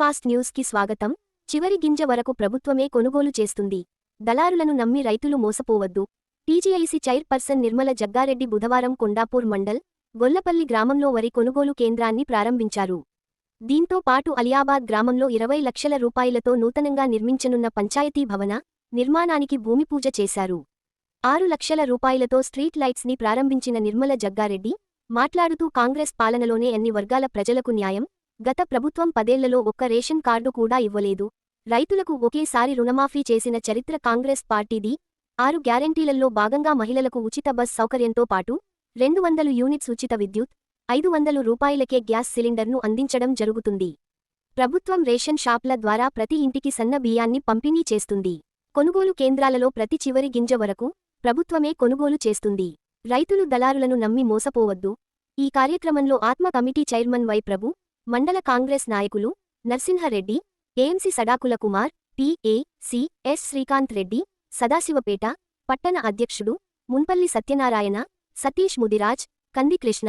Fast న్యూస్కి స్వాగతం. చివరి గింజ వరకు ప్రభుత్వమే కొనుగోలు చేస్తుంది. దళారులను నమ్మి రైతులు మోసపోవద్దు. టీజీఐసీ చైర్పర్సన్ నిర్మల జగ్గారెడ్డి బుధవారం కొండాపూర్ మండల్ గొల్లపల్లి గ్రామంలో వరి కొనుగోలు కేంద్రాన్ని ప్రారంభించారు. దీంతో పాటు అలియాబాద్ గ్రామంలో ఇరవై లక్షల రూపాయలతో నూతనంగా నిర్మించనున్న పంచాయతీ భవన నిర్మాణానికి భూమిపూజ చేశారు. ఆరు లక్షల రూపాయలతో స్ట్రీట్ లైట్స్ని ప్రారంభించిన నిర్మల జగ్గారెడ్డి మాట్లాడుతూ కాంగ్రెస్ పాలనలోనే అన్ని వర్గాల ప్రజలకు న్యాయం గత ప్రభుత్వం పదేళ్ళలో ఒక్క రేషన్ కార్డు కూడా ఇవ్వలేదు. రైతులకు ఒకేసారి రుణమాఫీ చేసిన చరిత్ర కాంగ్రెస్ పార్టీది ఆరు గ్యారెంటీలలో భాగంగా మహిళలకు ఉచిత బస్ సౌకర్యంతో పాటు రెండు వందలు యూనిట్స్ ఉచిత విద్యుత్ ఐదు వందలు రూపాయలకే గ్యాస్ సిలిండర్ను అందించడం జరుగుతుంది. ప్రభుత్వం రేషన్ షాప్ల ద్వారా ప్రతి ఇంటికి సన్న బియ్యాన్ని పంపిణీ చేస్తుంది. కొనుగోలు కేంద్రాలలో ప్రతి చివరి గింజ వరకు ప్రభుత్వమే కొనుగోలు చేస్తుంది. రైతులు దళారులను నమ్మి మోసపోవద్దు. ఈ కార్యక్రమంలో ఆత్మ కమిటీ చైర్మన్ వై ప్రభు మండల కాంగ్రెస్ నాయకులు Narsimha Reddy AMC Sadakula Kumar PA C S Srikanth Reddy Sadasivapet పట్టణ అధ్యక్షుడు మున్పల్లి సత్యనారాయణ సతీష్ ముదిరాజ్ కంది కృష్ణ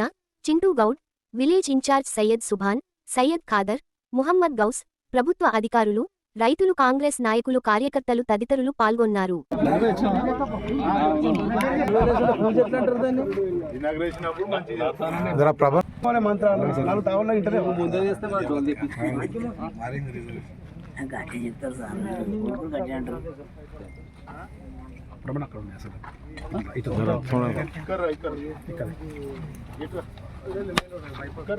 విలేజ్ ఇన్ఛార్జ్ సయ్యద్ సుభాన్ సయ్యద్ ఖాదర్ ముహమ్మద్ గౌస్ ప్రభుత్వ అధికారులు రైతులు కాంగ్రెస్ నాయకులు కార్యకర్తలు తదితరులు పాల్గొన్నారు. అక్కడ అసలు ఇక్కడ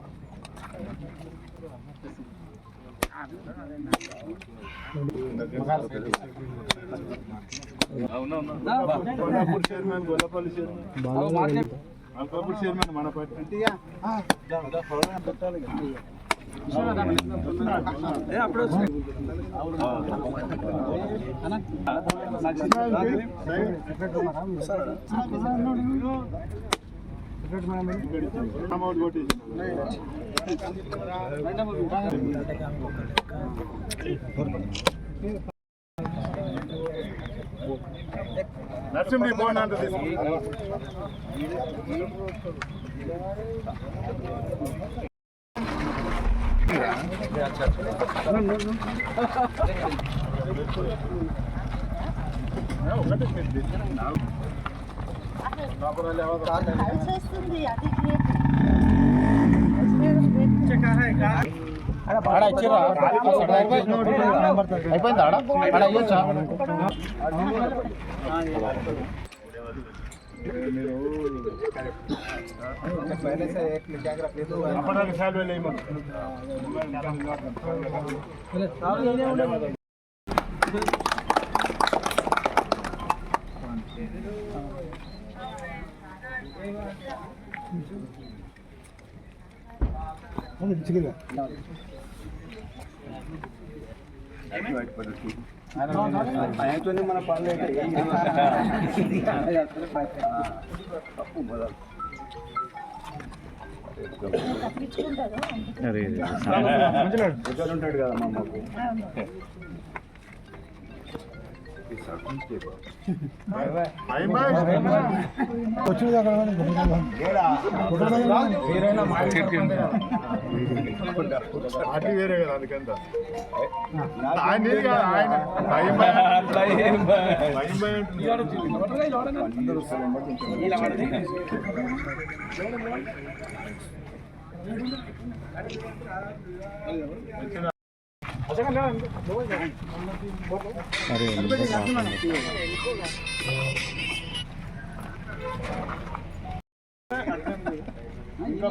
chairman Gollapalli chairman Alkapur chairman మన పార్టీ నరసింహి బోన్ అంటే అయిపోయిందా ఆడ అయ్యొచ్చా అప్పటికి సాల్వ్ లేము మన ఉంటాడు కదా మా అమ్మకు వచ్చింది అక్కడ పార్టీ వేరే కదా అందుకంత ఆయన ఇది కాదు, ఆయన భయం భయం భయం భయం అంటున్నాడు.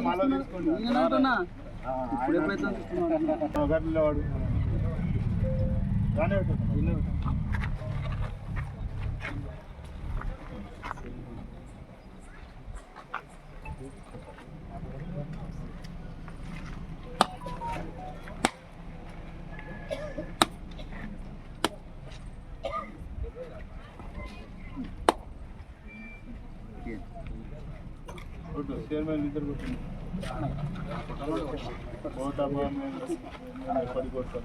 మళ్ళా తీసుకుంటా గట్ల వాడు బాగానే ఉంటుంది కొట్టు చైర్మన్ ఇద్దరు కొట్టు కోటమ్మ పడి కొట్టు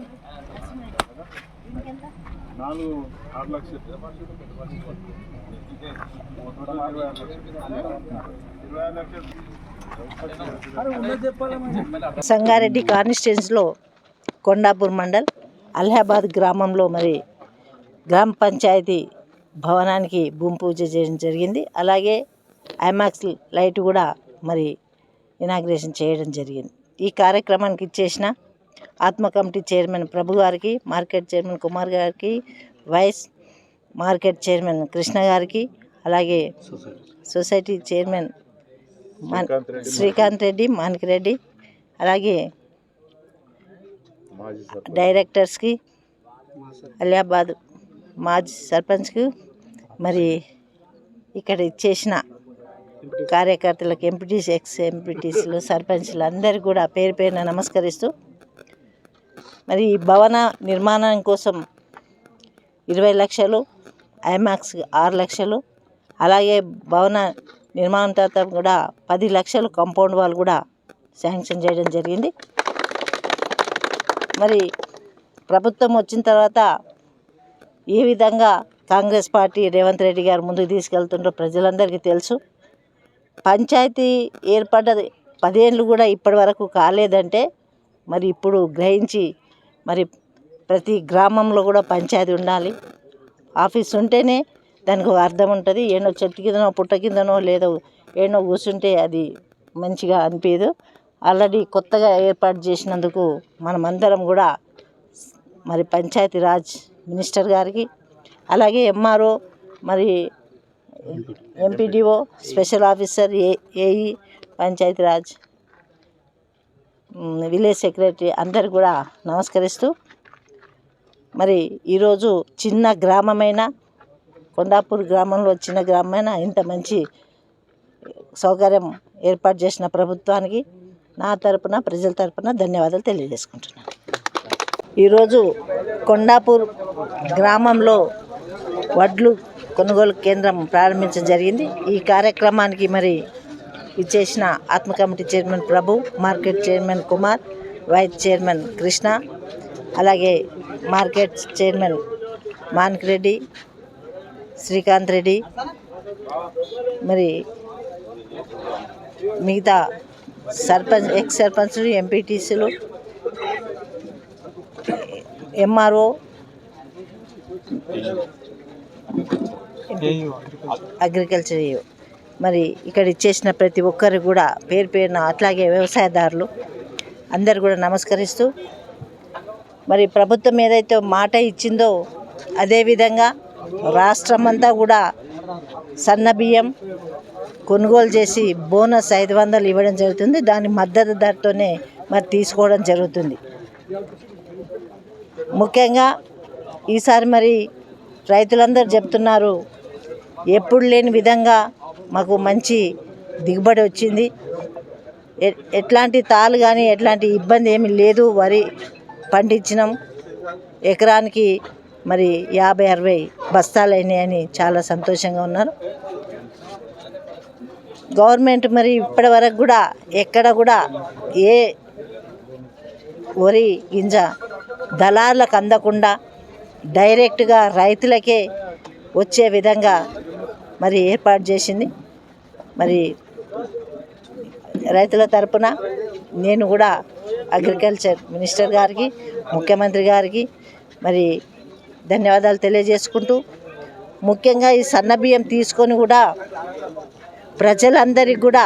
నాలుగు ఆరు ఆరు లక్షలు. సంగారెడ్డి కాన్స్టిట్యున్సీలో కొండాపూర్ మండల్ అలహాబాద్ గ్రామంలో మరి గ్రామ పంచాయతీ భవనానికి భూమి పూజ చేయడం జరిగింది. అలాగే ఐమాక్స్ లైట్ కూడా మరి ఇనాగ్రేషన్ చేయడం జరిగింది. ఈ కార్యక్రమానికి ఇచ్చేసిన ఆత్మ కమిటీ చైర్మన్ ప్రభు గారికి మార్కెట్ చైర్మన్ కుమార్ గారికి వైస్ మార్కెట్ చైర్మన్ కృష్ణ గారికి అలాగే సొసైటీ చైర్మన్ మాన్- శ్రీకాంత్ రెడ్డి, శ్రీకాంత్ రెడ్డి మాణిక్ రెడ్డి అలాగే డైరెక్టర్స్కి అలియాబాద్ మాజీ సర్పంచ్కి మరి ఇక్కడ ఇచ్చేసిన కార్యకర్తలకు ఎంపీటీస్ ఎక్స్ ఎంపీటీస్లు సర్పంచ్లు అందరికీ కూడా పేరు పేరున నమస్కరిస్తూ మరి ఈ భవన నిర్మాణం కోసం ఇరవై లక్షలు ఐమాక్స్ ఆరు లక్షలు అలాగే భవన నిర్మాణం తర్వాత కూడా పది లక్షలు కాంపౌండ్ వాల్ కూడా శాంక్షన్ చేయడం జరిగింది. మరి ప్రభుత్వం వచ్చిన తర్వాత ఏ విధంగా కాంగ్రెస్ పార్టీ రేవంత్ రెడ్డి గారు ముందుకు తీసుకెళ్తుండ్రో ప్రజలందరికీ తెలుసు. పంచాయతీ ఏర్పడ్డది పదేళ్ళు కూడా ఇప్పటి వరకు కాలేదంటే మరి ఇప్పుడు గ్రహించి మరి ప్రతి గ్రామంలో కూడా పంచాయతీ ఉండాలి. ఆఫీస్ ఉంటేనే దానికి అర్థం ఉంటుంది. ఏనో చెట్టు కిందనో పుట్ట కిందనో లేదో ఏనో కూర్చుంటే అది మంచిగా అనిపించదు ఆల్రెడీ కొత్తగా ఏర్పాటు చేసినందుకు మనమందరం కూడా మరి పంచాయతీ రాజ్ మినిస్టర్ గారికి అలాగే ఎంఆర్ఓ మరి MPDO special officer A AE Panchayati Raj village secretary అందరు కూడా నమస్కరిస్తూ మరి ఈరోజు చిన్న గ్రామమైన కొండాపూర్ గ్రామంలో చిన్న గ్రామమైన ఇంత మంచి సౌకర్యం ఏర్పాటు చేసిన ప్రభుత్వానికి నా తరపున ప్రజల తరపున ధన్యవాదాలు తెలియజేసుకుంటున్నాను. ఈరోజు కొండాపూర్ గ్రామంలో వడ్లు కొనుగోలు కేంద్రం ప్రారంభించడం జరిగింది. ఈ కార్యక్రమానికి మరి ఇచ్చేసిన ఆత్మ committee chairman Prabhu market chairman Kumar vice chairman Krishna అలాగే మార్కెట్ చైర్మన్ మాన్క్ రెడ్డి శ్రీకాంత్ రెడ్డి మరి మిగతా సర్పంచ్ ఎక్స్ సర్పంచ్లు ఎంపీటీసీలు ఎంఆర్ఓ అగ్రికల్చర్. మరి ఇక్కడ ఇచ్చేసిన ప్రతి ఒక్కరు కూడా పేరు పేరున అట్లాగే వ్యవసాయదారులు అందరు కూడా నమస్కరిస్తూ మరి ప్రభుత్వం ఏదైతే మాట ఇచ్చిందో అదేవిధంగా రాష్ట్రం అంతా కూడా సన్న బియ్యం కొనుగోలు చేసి బోనస్ ఐదు వందలు ఇవ్వడం జరుగుతుంది. దాని మద్దతు ధరతోనే మరి తీసుకోవడం జరుగుతుంది. ముఖ్యంగా ఈసారి మరి రైతులందరూ చెప్తున్నారు ఎప్పుడు లేని విధంగా మాకు మంచి దిగుబడి వచ్చింది. ఎ- ఎట్లాంటి తాలు కానీ ఎట్లాంటి ఇబ్బంది ఏమీ లేదు. వరి పండించినాం. ఎకరానికి మరి యాభై అరవై బస్తాలు అయినాయని చాలా సంతోషంగా ఉన్నారు. గవర్నమెంట్ మరి ఇప్పటి వరకు కూడా ఎక్కడ కూడా ఏ వరి గింజ దళార్లకు అందకుండా డైరెక్ట్గా రైతులకే వచ్చే విధంగా మరి ఏర్పాటు చేసింది. మరి రైతుల తరపున నేను కూడా అగ్రికల్చర్ మినిస్టర్ గారికి ముఖ్యమంత్రి గారికి మరి ధన్యవాదాలు తెలియజేసుకుంటూ ముఖ్యంగా ఈ సన్న బియ్యం తీసుకొని కూడా ప్రజలందరికీ కూడా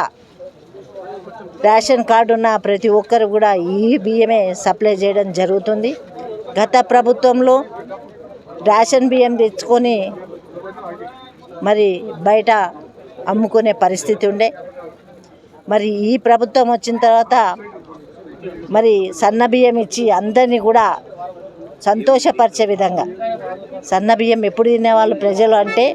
రేషన్ కార్డు ఉన్న ప్రతి ఒక్కరు కూడా ఈ బియ్యమే సప్లై చేయడం జరుగుతుంది. గత ప్రభుత్వంలో రేషన్ బియ్యం తెచ్చుకొని మరి బయట అమ్ముకునే పరిస్థితి ఉండే. మరి ఈ ప్రభుత్వం వచ్చిన తర్వాత మరి సన్న బియ్యం ఇచ్చి అందరినీ కూడా సంతోషపరిచే విధంగా. సన్న బియ్యం ఎప్పుడు తినేవాళ్ళు ప్రజలు అంటే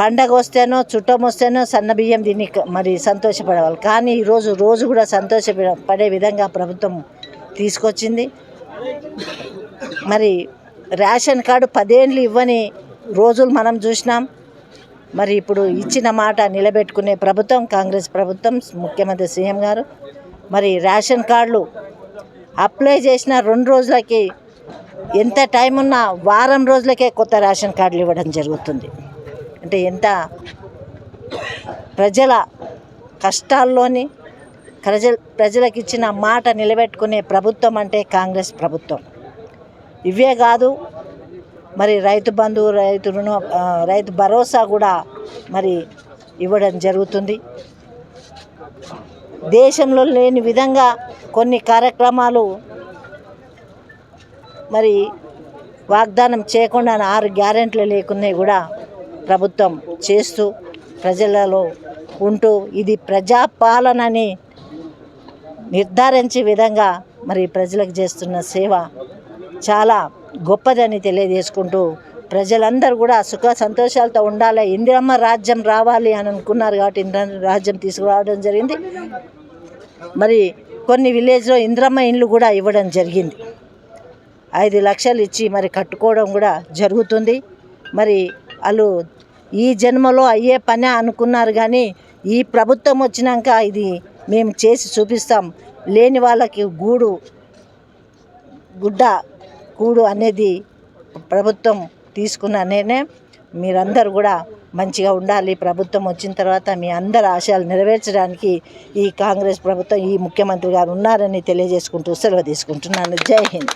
పండగ వస్తేనో చుట్టం వస్తేనో సన్న బియ్యం తిని మరి సంతోషపడేవాళ్ళు. కానీ ఈరోజు రోజు కూడా సంతోష పడే విధంగా ప్రభుత్వం తీసుకొచ్చింది. మరి రేషన్ కార్డు పదేండ్లు ఇవ్వని రోజులు మనం చూసినాం. మరి ఇప్పుడు ఇచ్చిన మాట నిలబెట్టుకునే ప్రభుత్వం కాంగ్రెస్ ప్రభుత్వం ముఖ్యమంత్రి సీఎం గారు. మరి రేషన్ కార్డులు అప్లై చేసిన రెండు రోజులకి ఎంత టైం ఉన్నా వారం రోజులకే కొత్త రేషన్ కార్డులు ఇవ్వడం జరుగుతుంది. అంటే ఎంత ప్రజల కష్టాల్లోని ప్రజల ప్రజలకు ఇచ్చిన మాట నిలబెట్టుకునే ప్రభుత్వం అంటే కాంగ్రెస్ ప్రభుత్వం. ఇవే కాదు మరి రైతు బంధు రైతు రుణ రైతు భరోసా కూడా మరి ఇవ్వడం జరుగుతుంది. దేశంలో లేని విధంగా కొన్ని కార్యక్రమాలు మరి వాగ్దానం చేయకుండా ఆరు గ్యారెంట్లు లేకున్నా కూడా ప్రభుత్వం చేస్తూ ప్రజలలో ఉంటూ ఇది ప్రజాపాలనని నిర్ధారించే విధంగా మరి ప్రజలకు చేస్తున్న సేవ చాలా గొప్పదని తెలియజేసుకుంటూ ప్రజలందరూ కూడా సుఖ సంతోషాలతో ఉండాలి. ఇందిరమ్మ రాజ్యం రావాలి అని అనుకున్నారు కాబట్టి ఇందిరమ్మ రాజ్యం తీసుకురావడం జరిగింది. మరి కొన్ని విలేజ్లో ఇందిరమ్మ ఇండ్లు కూడా ఇవ్వడం జరిగింది. ఐదు లక్షలు ఇచ్చి మరి కట్టుకోవడం కూడా జరుగుతుంది. మరి వాళ్ళు ఈ జన్మలో అయ్యే పనే అనుకున్నారు కానీ ఈ ప్రభుత్వం వచ్చినాక ఇది మేము చేసి చూపిస్తాం. లేని వాళ్ళకి గూడు గుడ్డ కూడు అనేది ప్రభుత్వం తీసుకున్న నిర్ణయం మీరందరూ కూడా మంచిగా ఉండాలి. ప్రభుత్వం వచ్చిన తర్వాత మీ అందరి ఆశయాలు నెరవేర్చడానికి ఈ కాంగ్రెస్ ప్రభుత్వం ఈ ముఖ్యమంత్రి గారు ఉన్నారని తెలియజేసుకుంటూ సెలవు తీసుకుంటున్నాను. జై హింద్.